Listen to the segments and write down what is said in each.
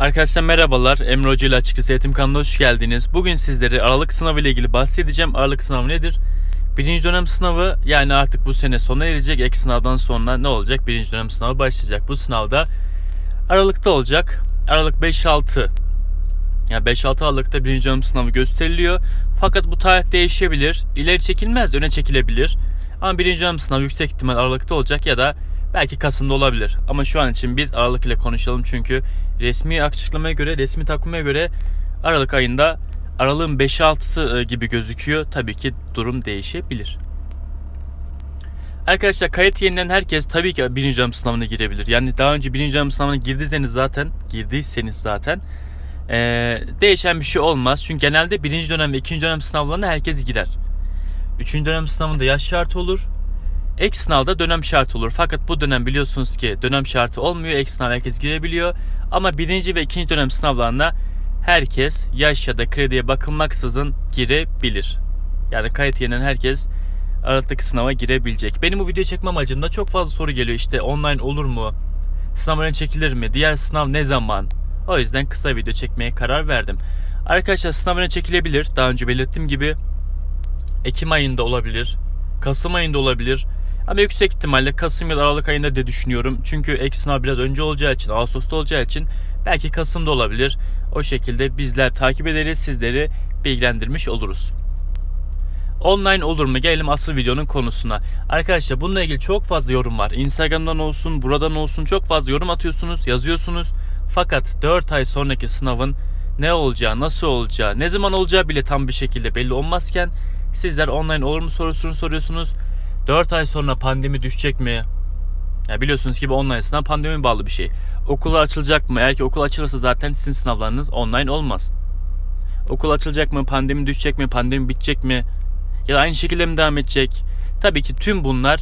Arkadaşlar merhabalar. Emre Hoca ile Açık Eğitim kanalına hoş geldiniz. Bugün sizlere Aralık sınavı ile ilgili bahsedeceğim. Aralık sınavı nedir? Birinci dönem sınavı yani artık bu sene sona erecek. Ek sınavdan sonra ne olacak? Birinci dönem sınavı başlayacak. Bu sınavda Aralık'ta olacak. Aralık 5-6 yani 5-6 Aralık'ta birinci dönem sınavı gösteriliyor. Fakat bu tarih değişebilir. İleri çekilmez öne çekilebilir. Ama birinci dönem sınavı yüksek ihtimal Aralık'ta olacak ya da belki Kasım'da olabilir. Ama şu an için biz Aralık ile konuşalım çünkü resmi açıklamaya göre, resmi takvime göre Aralık ayında Aralık'ın 5-6'sı gibi gözüküyor. Tabii ki durum değişebilir. Arkadaşlar kayıt yeniden herkes tabii ki birinci dönem sınavına girebilir. Yani daha önce birinci dönem sınavına girdiyseniz zaten, girdiyseniz zaten ee, değişen bir şey olmaz. Çünkü genelde birinci dönem ve ikinci dönem sınavlarına herkes girer. Üçüncü dönem sınavında yaş şartı olur. Ek sınavda dönem şartı olur. Fakat bu dönem biliyorsunuz ki dönem şartı olmuyor. Ek sınav herkes girebiliyor. Ama birinci ve ikinci dönem sınavlarına herkes yaş ya da krediye bakılmaksızın girebilir. Yani kayıt yenen herkes Aralıktaki sınava girebilecek. Benim bu video çekme amacımda çok fazla soru geliyor. İşte online olur mu? Sınav öne çekilir mi? Diğer sınav ne zaman? O yüzden kısa video çekmeye karar verdim. Arkadaşlar sınav öne çekilebilir. Daha önce belirttiğim gibi Ekim ayında olabilir. Kasım ayında olabilir. Ama yüksek ihtimalle Kasım ya da Aralık ayında diye düşünüyorum. Çünkü ek sınav biraz önce olacağı için, Ağustos'ta olacağı için belki Kasım'da olabilir. O şekilde bizler takip ederiz, sizleri bilgilendirmiş oluruz. Online olur mu? Gelelim asıl videonun konusuna. Arkadaşlar bununla ilgili çok fazla yorum var. Instagram'dan olsun, buradan olsun çok fazla yorum atıyorsunuz, yazıyorsunuz. Fakat 4 ay sonraki sınavın ne olacağı, nasıl olacağı, ne zaman olacağı bile tam bir şekilde belli olmazken sizler online olur mu sorusunu soruyorsunuz. 4 ay sonra pandemi düşecek mi? Ya biliyorsunuz ki bu online sınav pandemi bağlı bir şey. Okullar açılacak mı? Eğer ki okul açılırsa zaten sizin sınavlarınız online olmaz. Okul açılacak mı? Pandemi düşecek mi? Pandemi bitecek mi? Ya da aynı şekilde mi devam edecek? Tabii ki tüm bunlar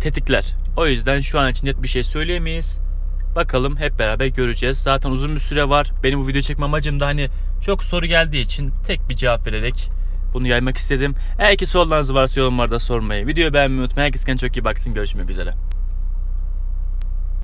tetikler. O yüzden şu an için net bir şey söyleyemeyiz. Bakalım hep beraber göreceğiz. Zaten uzun bir süre var. Benim bu video çekme amacım da hani çok soru geldiği için tek bir cevap vererek bunu yaymak istedim. Eğer ki sorularınız varsa yorumlarda sormayı, videoyu beğenmeyi unutmayın. Herkes kendine çok iyi baksın. Görüşmek üzere.